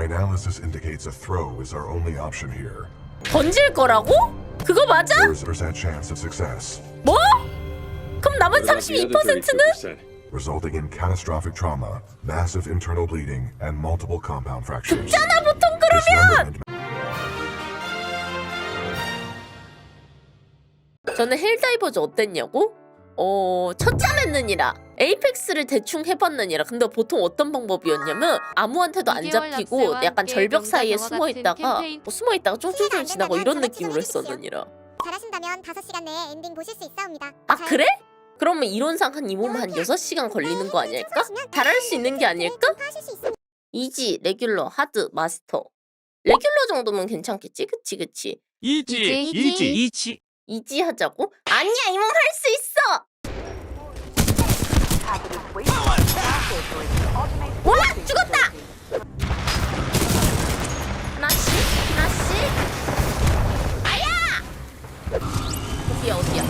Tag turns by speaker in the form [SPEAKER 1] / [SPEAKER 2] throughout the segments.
[SPEAKER 1] My analysis indicates a throw is our only option here.
[SPEAKER 2] 던질 거라고? 그거 맞아?
[SPEAKER 1] There's a percent chance of success,
[SPEAKER 2] 뭐? 그럼 남은
[SPEAKER 3] What about the other
[SPEAKER 2] 32%는?
[SPEAKER 3] 32%?
[SPEAKER 1] resulting in catastrophic trauma, massive internal bleeding, and multiple compound fractures.
[SPEAKER 2] 잖아 보통 그러면!
[SPEAKER 1] Dismemberment
[SPEAKER 2] 저는 헬다이버즈 어땠냐고? 어, 첫잠 했느니라. 에이펙스를 대충 해봤느니라. 근데 보통 어떤 방법이었냐면 아무한테도 안 잡히고 약간 절벽 사이에 숨어 있다가. 뭐 숨어 있다가 쫑쫑쫑 지나고 이런 느낌으로 했었느니라.
[SPEAKER 4] 잘하신다면 5시간 내에 엔딩 보실 수 있사옵니다.
[SPEAKER 2] 아 그래? 그러면 이론상 한 이몸 한 6시간 걸리는 거 아닐까? 잘할 수 있는 게 아닐까? 이지, 레귤러, 하드, 마스터. 레귤러 정도면 괜찮겠지? 그치 그치.
[SPEAKER 5] 이지,
[SPEAKER 6] 이지 이지
[SPEAKER 2] 이지 하자고? 아니야 이몸 할 수 있어! 와! 죽었다! 하나씩 하나씩 아야! 어디야 어디야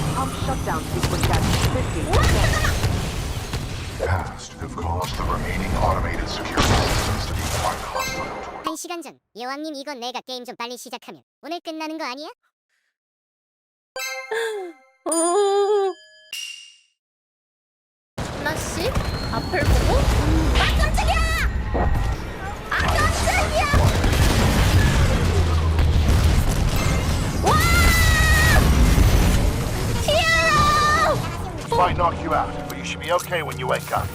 [SPEAKER 1] past have caused the remaining automated security systems to be quite hostile to
[SPEAKER 4] 한 시간 전 여왕님 이거 내가 게임 좀 빨리 시작하면 오늘 끝나는 거 아니야?
[SPEAKER 2] 오. 하나씩 앞을 보고 아 깜짝이야! 아 깜짝이야! 와! 히어로!
[SPEAKER 7] Might knock you out, but you should be okay when you wake up.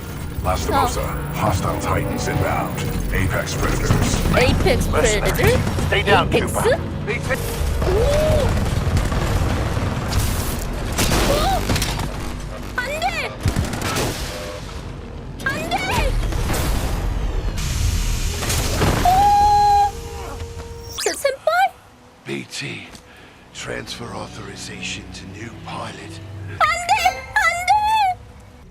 [SPEAKER 1] Lastimosa, hostile titans inbound. Apex predators.
[SPEAKER 2] 에이펙스 프레드들?
[SPEAKER 7] Stay down,
[SPEAKER 2] 에이펙스?
[SPEAKER 7] Cooper.
[SPEAKER 2] 오! 오!
[SPEAKER 7] transfer authorization to new pilot.
[SPEAKER 2] 안 돼! 안 돼!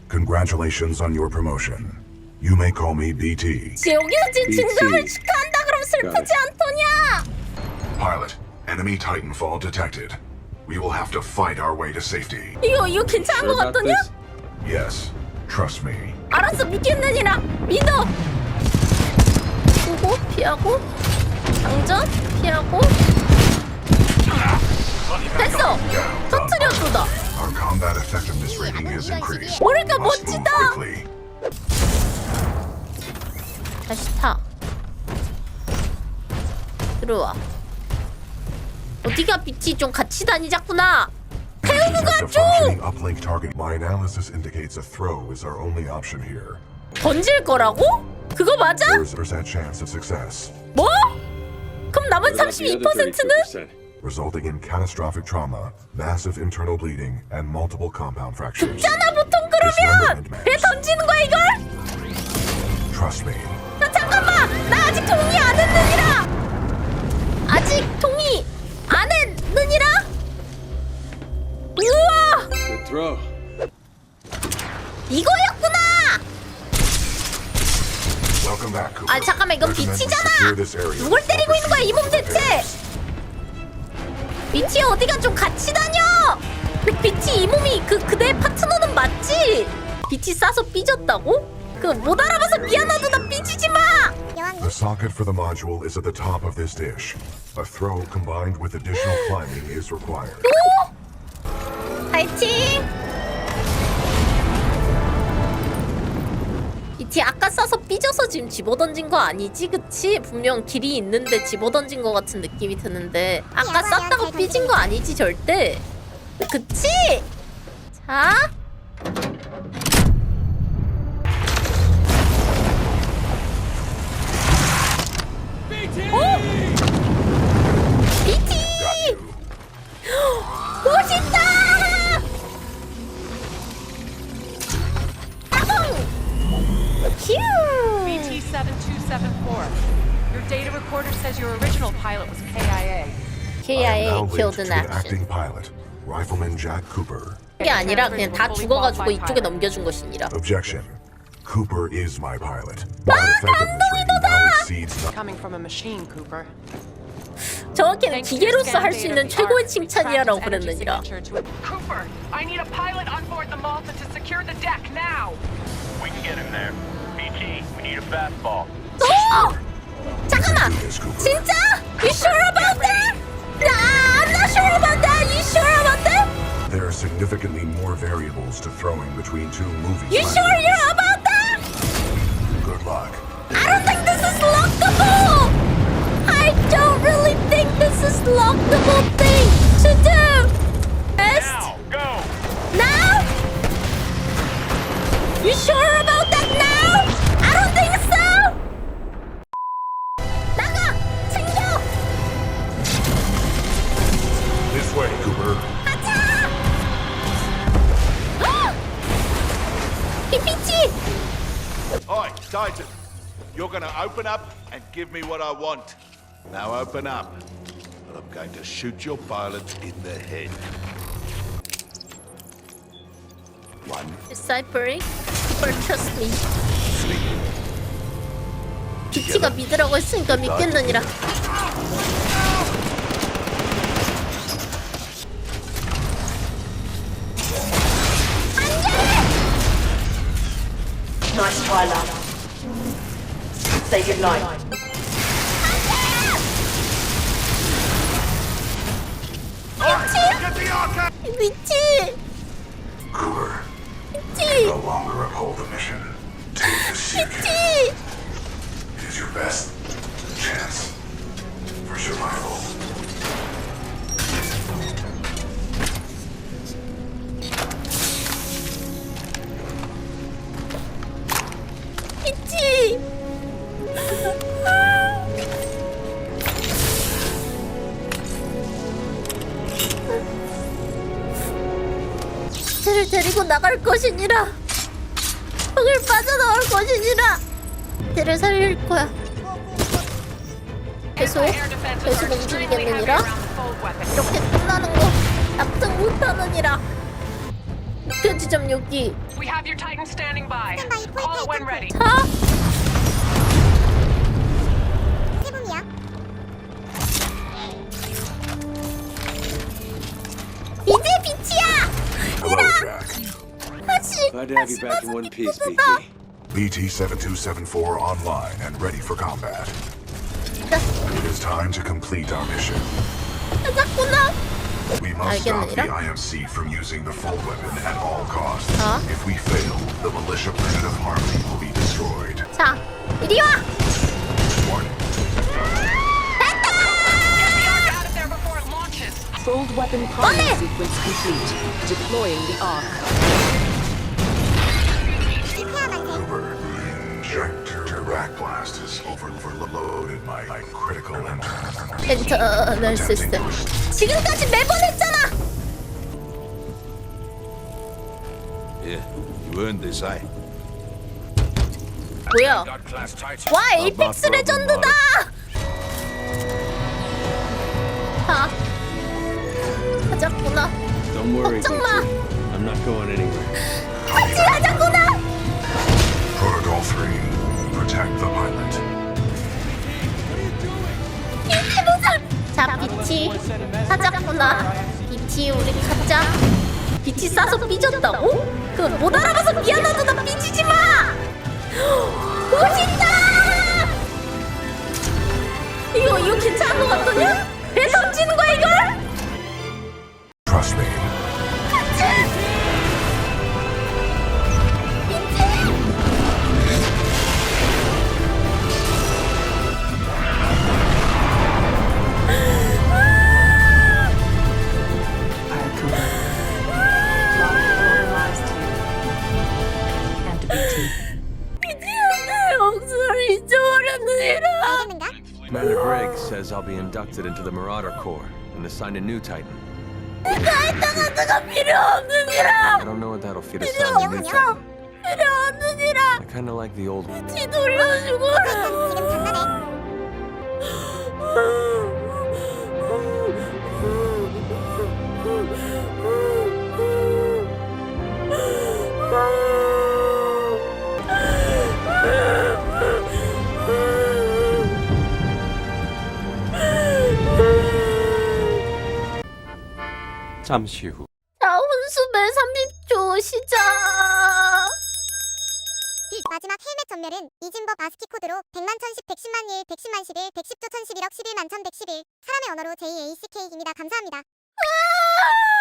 [SPEAKER 1] Congratulations on your promotion. You may call me BT.
[SPEAKER 2] 여기서 지금
[SPEAKER 3] BT.
[SPEAKER 2] 증감을 축하한다 그럼 슬프지 않더냐?
[SPEAKER 1] Pilot, enemy Titanfall detected. We will have to fight our way to safety.
[SPEAKER 2] 이거 이거 괜찮은
[SPEAKER 3] Sure
[SPEAKER 2] 것
[SPEAKER 3] about
[SPEAKER 2] 같더냐?
[SPEAKER 3] this?
[SPEAKER 1] Yes, trust me.
[SPEAKER 2] 알았어 믿겠느니라 믿어 보고 피하고 장전 피하고
[SPEAKER 1] effectiveness rating is increased.
[SPEAKER 2] 뭐랄까
[SPEAKER 1] Must move
[SPEAKER 2] 멋지다
[SPEAKER 1] quickly.
[SPEAKER 2] 다시 타 들어와 어디가 빛이 좀 같이 다니자꾸나 태우고
[SPEAKER 1] It's a
[SPEAKER 2] 가죠
[SPEAKER 1] functioning uplink target. My analysis indicates a throw is our only option here.
[SPEAKER 2] 던질 거라고? 그거 맞아?
[SPEAKER 1] There's a percent chance of success,
[SPEAKER 2] 뭐? 그럼 남은
[SPEAKER 3] What about the other
[SPEAKER 2] 32%는?
[SPEAKER 3] 32%?
[SPEAKER 1] resulting in catastrophic trauma, massive internal bleeding, and multiple compound fractures.
[SPEAKER 2] 잖아 보통 그러면 왜 던지는 거야 이걸?
[SPEAKER 1] Trust me.
[SPEAKER 2] 야, 잠깐만! 나 아직 동의 안 했느니라! 아직 동의 안 했느니라? 우와!
[SPEAKER 3] Good throw.
[SPEAKER 2] 이거였구나!
[SPEAKER 1] Welcome back, Cooper.
[SPEAKER 2] 아 잠깐만 이건
[SPEAKER 1] Recommend we
[SPEAKER 2] 빛이잖아!
[SPEAKER 1] secure this area
[SPEAKER 2] 누굴 때리고 있는 거야 이 몸 대체! 빛이 어디가 좀 같이 다녀! 그 빛이 이 몸이 그 그대 파트너는 맞지? 빛이 싸서 삐졌다고? 그 못 알아봐서 미안하다 나 삐지지 마!
[SPEAKER 1] The socket for the module is at the top of this dish. A throw combined with additional climbing is required.
[SPEAKER 2] 파이팅! 이티 아까 싸서 삐져서 지금 집어던진 거 아니지 그치? 분명 길이 있는데 집어던진 거 같은 느낌이 드는데 아까 쌌다가 삐진 거 아니지 절대 그치? 자
[SPEAKER 8] your original pilot was KIA.
[SPEAKER 1] I am
[SPEAKER 2] KIA
[SPEAKER 1] now
[SPEAKER 2] killed
[SPEAKER 1] linked
[SPEAKER 2] in
[SPEAKER 1] to the
[SPEAKER 2] action.
[SPEAKER 1] acting pilot, Rifleman Jack Cooper.
[SPEAKER 2] 그게 아니라 그냥 다 죽어가지고 이쪽에 넘겨준 것이니라.
[SPEAKER 1] Objection. Cooper is my pilot. My effectiveness rating now exceeds the
[SPEAKER 8] Coming from a machine, Cooper.
[SPEAKER 2] 정확히는
[SPEAKER 8] Thanks to your
[SPEAKER 2] 기계로서
[SPEAKER 8] scan
[SPEAKER 2] 할 수
[SPEAKER 8] data,
[SPEAKER 2] 있는
[SPEAKER 8] the
[SPEAKER 2] 최고의
[SPEAKER 8] arc
[SPEAKER 2] 칭찬이야라고
[SPEAKER 8] tracks its energy
[SPEAKER 2] 그랬느니라.
[SPEAKER 8] signature to it. Cooper, I need a pilot on board the Malta to secure the deck now.
[SPEAKER 9] We can get him there. BT, we need a fastball.
[SPEAKER 2] 어! 잠깐만!
[SPEAKER 1] 진짜?
[SPEAKER 2] You sure about that? Nah, I'm not sure about that! You sure about that?
[SPEAKER 1] There are significantly more variables to throwing between two movies.
[SPEAKER 2] You sure you're about that?
[SPEAKER 1] Good luck.
[SPEAKER 2] I don't think this is lockable! I don't really think this is lockable thing to do! Best?
[SPEAKER 7] Now, go!
[SPEAKER 2] Now? You sure
[SPEAKER 7] Titan. You're gonna open up and give me what I want. Now open up. And I'm going to shoot your pilot in the head. One,
[SPEAKER 2] Deciphering? Or trust me.
[SPEAKER 7] three.
[SPEAKER 2] 비치가 믿으라고 했으니까 믿겠느니라.
[SPEAKER 3] Nice try, lad. Say goodnight.
[SPEAKER 2] We
[SPEAKER 1] did.
[SPEAKER 2] Cooler. Can
[SPEAKER 1] no longer uphold the mission. Take the
[SPEAKER 2] 쟤를 데리고 나갈 것이니라. 흙을 빠져나올 것이니라. 쟤를 살릴 거야.
[SPEAKER 8] extremely heavy
[SPEAKER 2] 움직이겠느니라. 이렇게 끝나는 거 납득 못하느니라. 목표 지점 여기.
[SPEAKER 8] We have your Titan standing by.
[SPEAKER 4] Standby, full
[SPEAKER 8] Call it when
[SPEAKER 4] Titan.
[SPEAKER 8] ready.
[SPEAKER 2] 자,
[SPEAKER 4] 세범이야.
[SPEAKER 2] 이제 빛이야.
[SPEAKER 1] Hello, Jack.
[SPEAKER 2] 다시
[SPEAKER 5] Glad to have you back in one piece, BT.
[SPEAKER 1] BT-7274 online and ready for combat. It is time to complete our mission.
[SPEAKER 2] 찾았구나.
[SPEAKER 1] We must stop the
[SPEAKER 2] 알겠느니라.
[SPEAKER 1] IMC from using the full weapon at all costs.
[SPEAKER 2] 어?
[SPEAKER 1] If we fail, the militia planet of Harmony will be destroyed.
[SPEAKER 2] 자, 이리 와.
[SPEAKER 3] weapon priming sequence complete. Deploying the arc.
[SPEAKER 4] 이태아한테
[SPEAKER 1] Cooper, the injector rack blast has over- overloaded my, my critical engine.
[SPEAKER 2] 엔터널 시스템. 지금까지 매번 했잖아.
[SPEAKER 7] Yeah, you earned this, eh?
[SPEAKER 2] 뭐야? 와, 에이펙스 레전드다. 찾았구나.
[SPEAKER 5] Don't worry, BT.
[SPEAKER 2] 걱정 마.
[SPEAKER 5] I'm not going anywhere.
[SPEAKER 2] 같이 가자꾸나.
[SPEAKER 1] Protocol 3. Protect the pilot.
[SPEAKER 2] 이게 무슨? 자, 비치 찾았구나. 비치 우리 가자. 비치 싸서 삐졌다고? 그못 알아봐서 미안하다 나 삐지지 마. 멋있다.
[SPEAKER 5] I'll be inducted into the Marauder Corps and assigned a new Titan. I don't know what that'll fit assign a new Titan. I kinda like the old one. 잠시 후.
[SPEAKER 2] 자, 혼수배 30초 시작.
[SPEAKER 4] 빛 마지막 헬멧 전멸은 이진법 아스키 코드로 100만 1010 110만 1 110만 11 110조 1011억 11만 1111 사람의 언어로 JACK입니다. 감사합니다.
[SPEAKER 2] 아!